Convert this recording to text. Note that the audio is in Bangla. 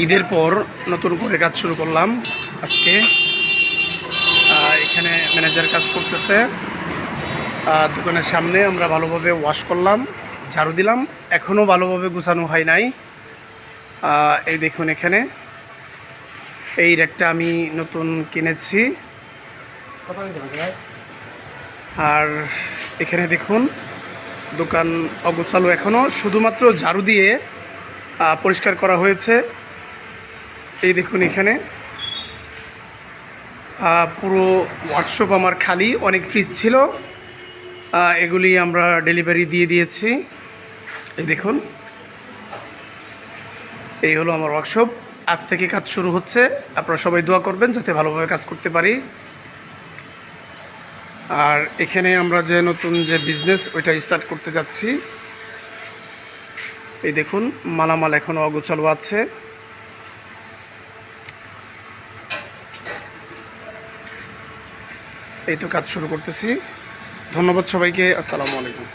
ঈদের পর নতুন করে কাজ শুরু করলাম আজকে। এখানে ম্যানেজার কাজ করতেছে। দোকানের সামনে আমরা ভালোভাবে ওয়াশ করলাম, ঝাড়ু দিলাম। এখনও ভালোভাবে গুছানো হয় নাই। এই দেখুন এখানে। এই র্যাকটা আমি নতুন কিনেছি। আর এখানে দেখুন, দোকান অগোছালো এখনও। শুধুমাত্র ঝাড়ু দিয়ে পরিষ্কার করা হয়েছে। এই দেখুন এখানে। পুরো হোয়াটসঅ্যাপ আমার খালি, অনেক ফ্রিজ ছিল। এগুলি আমরা ডেলিভারি দিয়ে দিয়েছি। এই দেখুন। এই হলো আমার ওয়ার্কশপ আজ থেকে কাজ শুরু হচ্ছে। আপনারা সবাই দোয়া করবেন যাতে ভালোভাবে কাজ করতে পারি। আর এখানে আমরা যে নতুন যে বিজনেস ওইটা স্টার্ট করতে যাচ্ছি। এই দেখুন, মালামাল এখনও অগোছালো আছে। এই তো কাজ শুরু করতেছি। ধন্যবাদ সবাইকে আসসালামু আলাইকুম।